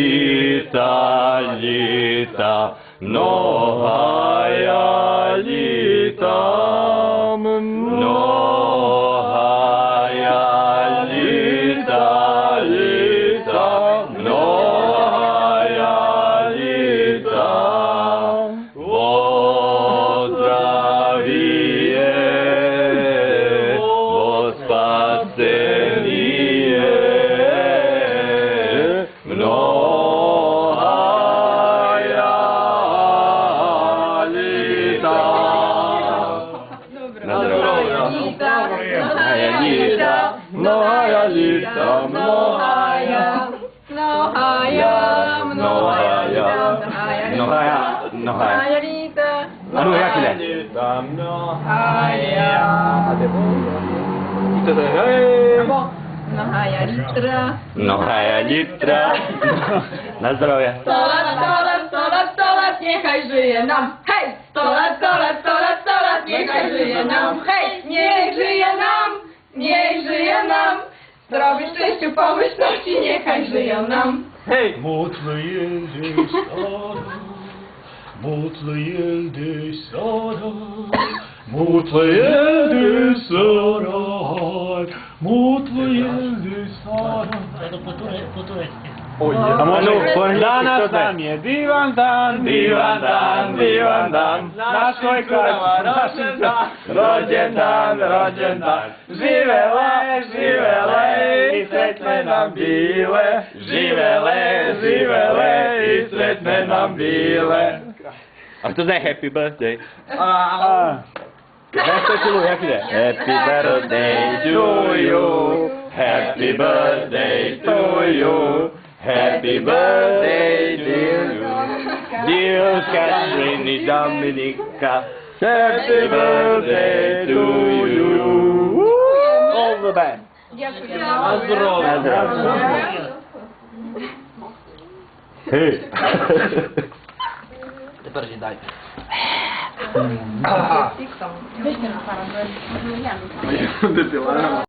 літа, літа, нога я. No のはい。やりた。あのやきね。はい。や。でも。I to tak, No haja no, no litra. No haja litra. Na zdrowie. Sto lat, sto lat, sto lat, sto lat, niechaj żyje nam. Hej! Sto lat, sto lat, sto lat, sto lat, niechaj żyje nam. Hej! Niech żyje nam! Niech żyje nam! Zdrowie, szczęściu, pomyślności, niechaj żyją nam. Hej! Mocno jedziesz, Mutlu yıldız saray, mutlu yıldız saray, mutlu yıldız saray. Oye, ama no, con lanas tamie, divan dan, divan dan, divan dan, naszoj kraj, naszym i sretne nam bile, żywele, żywele i sretne nam bile. After that, happy birthday. Uh, Vamos pelo happy there. Happy birthday to you. Happy birthday to you. Happy birthday dear you. Dear Catherine Dominica. Happy birthday to you. All the band. As Hey. Тепер їдай. Ага. Дитина.